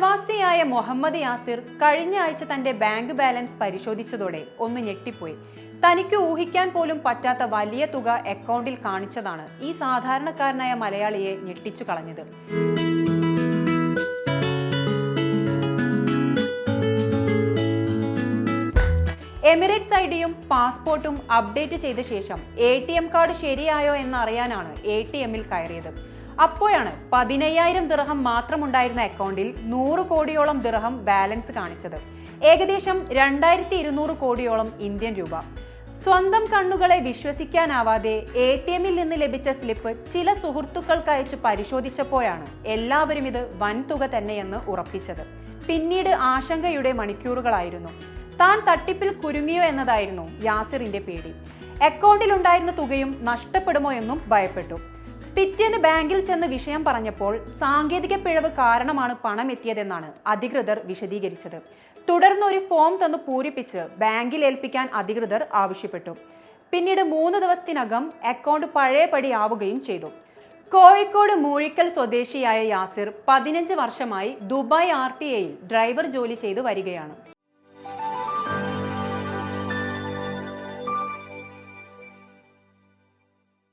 പ്രവാസിയായ മുഹമ്മദ് യാസിർ കഴിഞ്ഞ ആഴ്ച തന്റെ ബാങ്ക് ബാലൻസ് പരിശോധിച്ചതോടെ ഒന്ന് ഞെട്ടിപ്പോയി. തനിക്ക് ഊഹിക്കാൻ പോലും പറ്റാത്ത വലിയ തുക അക്കൗണ്ടിൽ കാണിച്ചതാണ് ഈ സാധാരണക്കാരനായ മലയാളിയെ ഞെട്ടിച്ചു കളഞ്ഞത്. എമിറേറ്റ്സ് ഐ ഡിയും പാസ്പോർട്ടും അപ്ഡേറ്റ് ചെയ്ത ശേഷം എ ടി എം കാർഡ് ശരിയായോ എന്നറിയാനാണ് എ ടി എമ്മിൽ കയറിയത്. അപ്പോഴാണ് പതിനയ്യായിരം ദിർഹം മാത്രമുണ്ടായിരുന്ന അക്കൗണ്ടിൽ നൂറ് കോടിയോളം ദിർഹം ബാലൻസ് കാണിച്ചത്. ഏകദേശം രണ്ടായിരത്തി ഇരുന്നൂറ് കോടിയോളം ഇന്ത്യൻ രൂപ. സ്വന്തം കണ്ണുകളെ വിശ്വസിക്കാനാവാതെ എ ടി എമ്മിൽ നിന്ന് ലഭിച്ച സ്ലിപ്പ് ചില സുഹൃത്തുക്കൾക്ക് അയച്ച് പരിശോധിച്ചപ്പോഴാണ് എല്ലാവരും ഇത് വൻതുക തന്നെയെന്ന് ഉറപ്പിച്ചത്. പിന്നീട് ആശങ്കയുടെ മണിക്കൂറുകളായിരുന്നു. താൻ തട്ടിപ്പിൽ കുരുങ്ങിയോ എന്നതായിരുന്നു യാസിറിന്റെ പേടി. അക്കൗണ്ടിൽ ഉണ്ടായിരുന്ന തുകയും നഷ്ടപ്പെടുമോ എന്നും ഭയപ്പെട്ടു. പിറ്റേന്ന് ബാങ്കിൽ ചെന്ന് വിഷയം പറഞ്ഞപ്പോൾ സാങ്കേതിക പിഴവ് കാരണമാണ് പണം എത്തിയതെന്നാണ് അധികൃതർ വിശദീകരിച്ചത്. തുടർന്ന് ഒരു ഫോം തന്നു പൂരിപ്പിച്ച് ബാങ്കിൽ ഏൽപ്പിക്കാൻ അധികൃതർ ആവശ്യപ്പെട്ടു. പിന്നീട് മൂന്ന് ദിവസത്തിനകം അക്കൗണ്ട് പഴയപടി ആവുകയും ചെയ്തു. കോഴിക്കോട് മൂഴിക്കൽ സ്വദേശിയായ യാസിർ പതിനഞ്ച് വർഷമായി ദുബായ് ആർ ടി എയിൽ ഡ്രൈവർ ജോലി ചെയ്തു വരികയാണ്.